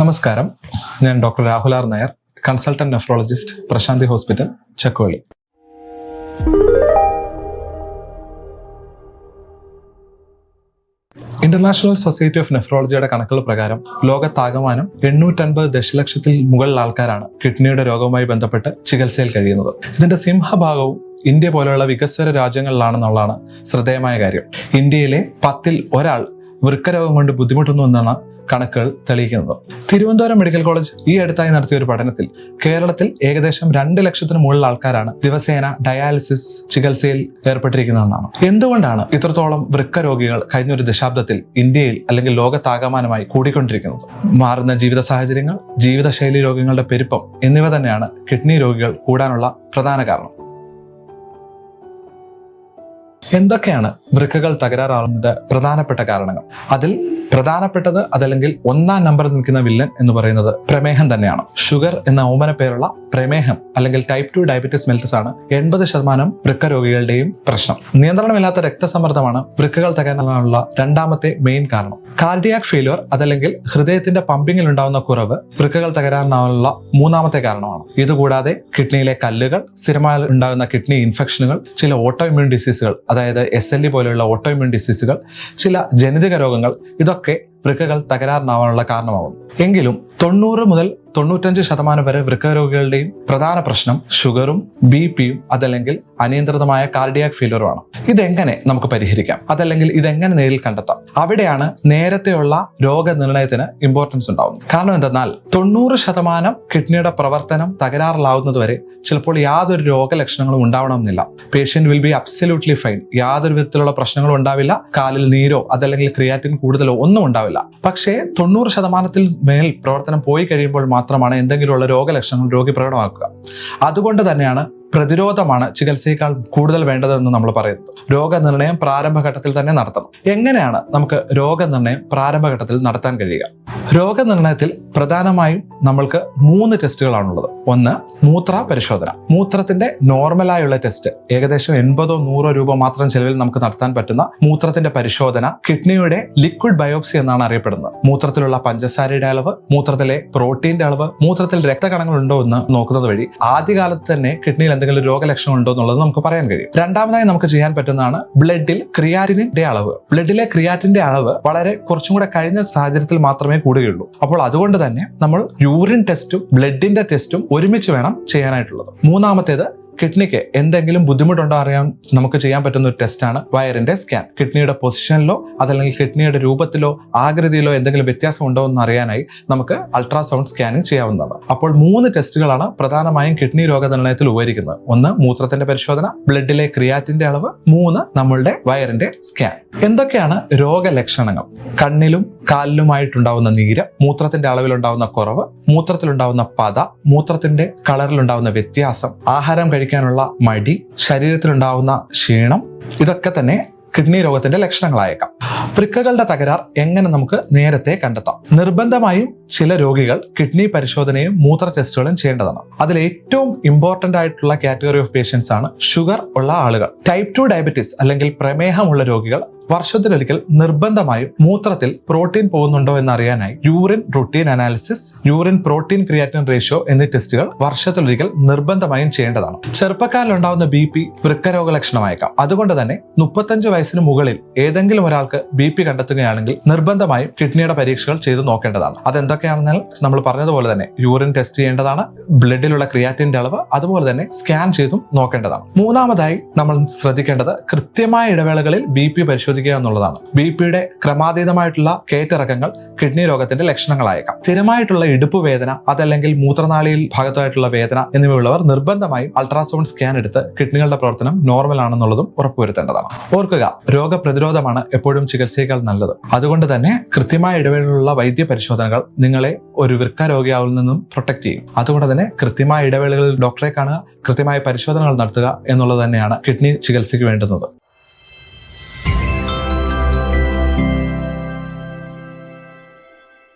നമസ്കാരം. ഞാൻ doctor Rahul R Nair consultant nephrologist Prashanthi hospital Chakkuvally international society of നെഫ്രോളജിയുടെ കണക്കുകൾ പ്രകാരം ലോകത്താകമാനം എണ്ണൂറ്റൻപത് ദശലക്ഷത്തിൽ മുകളിൽ ആൾക്കാരാണ് കിഡ്നിയുടെ രോഗവുമായി ബന്ധപ്പെട്ട് ചികിത്സയിൽ കഴിയുന്നത്. ഇതിന്റെ സിംഹഭാഗവും ഇന്ത്യ പോലെയുള്ള വികസ്വര രാജ്യങ്ങളിലാണെന്നുള്ളതാണ് ശ്രദ്ധേയമായ കാര്യം. ഇന്ത്യയിലെ പത്തിൽ ഒരാൾ വൃക്കരോഗം കൊണ്ട് ബുദ്ധിമുട്ടുന്നു എന്നാണ് കണക്കുകൾ തെളിയിക്കുന്നത്. തിരുവനന്തപുരം മെഡിക്കൽ കോളേജ് ഈ അടുത്തായി നടത്തിയ ഒരു പഠനത്തിൽ കേരളത്തിൽ ഏകദേശം രണ്ട് ലക്ഷത്തിന് മുകളിൽ ആൾക്കാരാണ് ദിവസേന ഡയാലിസിസ് ചികിത്സയിൽ ഏർപ്പെട്ടിരിക്കുന്നതെന്നാണ് എന്തുകൊണ്ടാണ് ഇത്രത്തോളം വൃക്ക രോഗികൾ കഴിഞ്ഞ ഒരു ദശാബ്ദത്തിൽ ഇന്ത്യയിൽ അല്ലെങ്കിൽ ലോകത്താകമാനമായി കൂടിക്കൊണ്ടിരിക്കുന്നത്? മാറുന്ന ജീവിത സാഹചര്യങ്ങൾ ജീവിതശൈലി രോഗങ്ങളുടെ പെരുപ്പം എന്നിവ തന്നെയാണ് കിഡ്നി രോഗികൾ കൂടാനുള്ള പ്രധാന കാരണം. എന്തൊക്കെയാണ് വൃക്കകൾ തകരാറാവുന്നതിന്റെ പ്രധാനപ്പെട്ട കാരണങ്ങൾ? അതിൽ പ്രധാനപ്പെട്ടത് അതല്ലെങ്കിൽ ഒന്നാം നമ്പറിൽ നിൽക്കുന്ന വില്ലൻ എന്ന് പറയുന്നത് പ്രമേഹം തന്നെയാണ്. ഷുഗർ എന്ന ഓമന പേരുള്ള പ്രമേഹം അല്ലെങ്കിൽ ടൈപ്പ് ടു ഡയബറ്റീസ് മെൽറ്റസ് ആണ് എൺപത് ശതമാനം വൃക്ക രോഗികളുടെയും പ്രശ്നം. നിയന്ത്രണമില്ലാത്ത രക്തസമ്മർദ്ദമാണ് വൃക്കകൾ തകരാനുള്ള രണ്ടാമത്തെ മെയിൻ കാരണം. കാർഡിയാക് ഫെയിലുവർ അതല്ലെങ്കിൽ ഹൃദയത്തിന്റെ പമ്പിങ്ങിൽ ഉണ്ടാവുന്ന കുറവ് വൃക്കകൾ തകരാനുള്ള മൂന്നാമത്തെ കാരണമാണ്. ഇതുകൂടാതെ കിഡ്നിയിലെ കല്ലുകൾ സ്ഥിരമായി ഉണ്ടാകുന്ന കിഡ്നി ഇൻഫെക്ഷനുകൾ ചില ഓട്ടോ ഇമ്മ്യൂൺ ഡിസീസുകൾ അതായത് എസ് എൽ ഇ പോലെയുള്ള ഓട്ടോ ഇമ്മ്യൂൺ ഡിസീസുകൾ ചില ജനിതക രോഗങ്ങൾ ഇതൊക്കെ okay വൃക്കകൾ തകരാറിനാവാനുള്ള കാരണമാകും. എങ്കിലും തൊണ്ണൂറ് മുതൽ തൊണ്ണൂറ്റഞ്ച് ശതമാനം വരെ വൃക്ക രോഗികളുടെയും പ്രധാന പ്രശ്നം ഷുഗറും ബി പിയും അതല്ലെങ്കിൽ അനിയന്ത്രിതമായ കാർഡിയാക് ഫെയിലറുമാണ് ഇതെങ്ങനെ നമുക്ക് പരിഹരിക്കാം? അതല്ലെങ്കിൽ ഇതെങ്ങനെ നേരിൽ കണ്ടെത്താം? അവിടെയാണ് നേരത്തെയുള്ള രോഗനിർണയത്തിന് ഇമ്പോർട്ടൻസ് ഉണ്ടാവുന്നത്. കാരണം എന്തെന്നാൽ തൊണ്ണൂറ് ശതമാനം കിഡ്നിയുടെ പ്രവർത്തനം തകരാറിലാവുന്നത് വരെ ചിലപ്പോൾ യാതൊരു രോഗലക്ഷണങ്ങളും ഉണ്ടാവണമെന്നില്ല. Patient will be absolutely fine യാതൊരു വിധത്തിലുള്ള പ്രശ്നങ്ങളും ഉണ്ടാവില്ല. കാലിൽ നീരോ അതല്ലെങ്കിൽ ക്രിയാറ്റിൻ കൂടുതലോ ഒന്നും ഉണ്ടാവില്ല. പക്ഷേ തൊണ്ണൂറ് ശതമാനത്തിൽ മേൽ പ്രവർത്തനം പോയി കഴിയുമ്പോൾ മാത്രമാണ് എന്തെങ്കിലുമുള്ള രോഗലക്ഷണങ്ങൾ രോഗി പ്രകടമാക്കുക. അതുകൊണ്ട് തന്നെയാണ് പ്രതിരോധമാണ് ചികിത്സയേക്കാൾ കൂടുതൽ വേണ്ടതെന്ന് നമ്മൾ പറയുന്നത്. രോഗനിർണയം പ്രാരംഭഘട്ടത്തിൽ തന്നെ നടത്തണം. എങ്ങനെയാണ് നമുക്ക് രോഗനിർണയം പ്രാരംഭഘട്ടത്തിൽ നടത്താൻ കഴിയുക? രോഗനിർണയത്തിൽ പ്രധാനമായും നമ്മൾക്ക് മൂന്ന് ടെസ്റ്റുകളാണുള്ളത്. ഒന്ന് മൂത്ര പരിശോധന മൂത്രത്തിന്റെ നോർമലായുള്ള ടെസ്റ്റ് ഏകദേശം എൺപതോ നൂറോ രൂപ മാത്രം ചെലവിൽ നമുക്ക് നടത്താൻ പറ്റുന്ന മൂത്രത്തിന്റെ പരിശോധന കിഡ്നിയുടെ ലിക്വിഡ് ബയോപ്സി എന്നാണ് അറിയപ്പെടുന്നത്. മൂത്രത്തിലുള്ള പഞ്ചസാരയുടെ അളവ് മൂത്രത്തിലെ പ്രോട്ടീന്റെ അളവ് മൂത്രത്തിൽ രക്തകണങ്ങൾ ഉണ്ടോ എന്ന് നോക്കുന്നത് വഴി ആദ്യകാലത്ത് തന്നെ കിഡ്നിയിൽ എന്തെങ്കിലും രോഗലക്ഷണം ഉണ്ടോ എന്നുള്ളത് നമുക്ക് പറയാൻ കഴിയും. രണ്ടാമതായി നമുക്ക് ചെയ്യാൻ പറ്റുന്നതാണ് ബ്ലഡിൽ ക്രിയാറ്റിനിന്റെ അളവ്. ബ്ലഡിലെ ക്രിയാറ്റിന്റെ അളവ് വളരെ കുറച്ചും കൂടെ കഴിഞ്ഞ സാഹചര്യത്തിൽ മാത്രമേ കൂടുകയുള്ളൂ. അപ്പോൾ അതുകൊണ്ട് തന്നെ നമ്മൾ യൂറിൻ ടെസ്റ്റും ബ്ലഡിന്റെ ടെസ്റ്റും ഒരുമിച്ച് വേണം ചെയ്യാനായിട്ടുള്ളത്. മൂന്നാമത്തേത് കിഡ്നിക്ക് എന്തെങ്കിലും ബുദ്ധിമുട്ടുണ്ടോ അറിയാൻ നമുക്ക് ചെയ്യാൻ പറ്റുന്ന ഒരു ടെസ്റ്റാണ് വയറിന്റെ സ്കാൻ കിഡ്നിയുടെ പൊസിഷനിലോ അതല്ലെങ്കിൽ കിഡ്നിയുടെ രൂപത്തിലോ ആകൃതിയിലോ എന്തെങ്കിലും വ്യത്യാസം ഉണ്ടോ എന്ന് അറിയാനായി നമുക്ക് അൾട്രാസൗണ്ട് സ്കാനിങ് ചെയ്യാവുന്നതാണ്. അപ്പോൾ മൂന്ന് ടെസ്റ്റുകളാണ് പ്രധാനമായും കിഡ്നി രോഗനിർണയത്തിൽ ഉപകരിക്കുന്നത്. ഒന്ന് മൂത്രത്തിന്റെ പരിശോധന ബ്ലഡിലെ ക്രിയാറ്റിന്റെ അളവ് മൂന്ന് നമ്മളുടെ വയറിന്റെ സ്കാൻ എന്തൊക്കെയാണ് രോഗലക്ഷണങ്ങൾ? കണ്ണിലും കാലിലുമായിട്ടുണ്ടാവുന്ന നീര് മൂത്രത്തിന്റെ അളവിലുണ്ടാവുന്ന കുറവ് മൂത്രത്തിലുണ്ടാവുന്ന പത മൂത്രത്തിന്റെ കളറിലുണ്ടാവുന്ന വ്യത്യാസം ആഹാരം കഴിക്കാനുള്ള മടി ശരീരത്തിലുണ്ടാവുന്ന ക്ഷീണം ഇതൊക്കെ തന്നെ കിഡ്നി രോഗത്തിന്റെ ലക്ഷണങ്ങളായേക്കാം. വൃക്കകളുടെ തകരാർ എങ്ങനെ നമുക്ക് നേരത്തെ കണ്ടെത്താം? നിർബന്ധമായും ചില രോഗികൾ കിഡ്നി പരിശോധനയും മൂത്ര ടെസ്റ്റുകളും ചെയ്യേണ്ടതാണ്. അതിൽ ഏറ്റവും ഇമ്പോർട്ടന്റ് ആയിട്ടുള്ള കാറ്റഗറി ഓഫ് പേഷ്യൻസ് ആണ് ഷുഗർ ഉള്ള ആളുകൾ. ടൈപ്പ് ടു ഡയബറ്റീസ് അല്ലെങ്കിൽ പ്രമേഹമുള്ള രോഗികൾ വർഷത്തിലൊരിക്കൽ നിർബന്ധമായും മൂത്രത്തിൽ പ്രോട്ടീൻ പോകുന്നുണ്ടോ എന്ന് അറിയാനായി urine routine analysis urine protein creatinine ratio എന്നീ ടെസ്റ്റുകൾ വർഷത്തിലൊരിക്കൽ നിർബന്ധമായും ചെയ്യേണ്ടതാണ്. ചെറുപ്പക്കാരിലുണ്ടാവുന്ന ബി പി വൃക്കരോഗ ലക്ഷണമായേക്കാം അതുകൊണ്ട് തന്നെ മുപ്പത്തഞ്ച് വയസ്സിന് മുകളിൽ ഏതെങ്കിലും ഒരാൾക്ക് ബി പി കണ്ടെത്തുകയാണെങ്കിൽ നിർബന്ധമായും കിഡ്നിയുടെ പരീക്ഷകൾ ചെയ്തു നോക്കേണ്ടതാണ്. അതെന്തൊക്കെയാണെന്നാൽ നമ്മൾ പറഞ്ഞതുപോലെ തന്നെ യൂറിൻ ടെസ്റ്റ് ചെയ്യേണ്ടതാണ് ബ്ലഡിലുള്ള ക്രിയാറ്റിന്റെ അളവ് അതുപോലെ തന്നെ സ്കാൻ ചെയ്തും നോക്കേണ്ടതാണ്. മൂന്നാമതായി നമ്മൾ ശ്രദ്ധിക്കേണ്ടത് കൃത്യമായ ഇടവേളകളിൽ ബി പി പരിശോധിക്കുക എന്നുള്ളതാണ്. ബി പിയുടെ ക്രമാതീതമായിട്ടുള്ള കയറ്റിറക്കങ്ങൾ കിഡ്നി രോഗത്തിന്റെ ലക്ഷണങ്ങളായേക്കാം. സ്ഥിരമായിട്ടുള്ള ഇടുപ്പ് വേദന അതല്ലെങ്കിൽ മൂത്രനാളിയിൽ ഭാഗത്തായിട്ടുള്ള വേദന എന്നിവയുള്ളവർ നിർബന്ധമായും അൾട്രാസൗണ്ട് സ്കാൻ എടുത്ത് കിഡ്നികളുടെ പ്രവർത്തനം നോർമൽ ആണെന്നുള്ളതും ഉറപ്പുവരുത്തേണ്ടതാണ്. ഓർക്കുക രോഗപ്രതിരോധമാണ് എപ്പോഴും ചികിത്സയേക്കാൾ നല്ലത്. അതുകൊണ്ട് തന്നെ കൃത്യമായ ഇടവേളയിലുള്ള വൈദ്യ പരിശോധനകൾ നിങ്ങളെ ഒരു വൃക്ക രോഗിയാവിൽ നിന്നും പ്രൊട്ടക്ട് ചെയ്യും. അതുകൊണ്ട് തന്നെ കൃത്യമായ ഇടവേളകളിൽ ഡോക്ടറെ കാണുക കൃത്യമായ പരിശോധനകൾ നടത്തുക എന്നുള്ളത് തന്നെയാണ് കിഡ്നി ചികിത്സയ്ക്ക് വേണ്ടുന്നത്.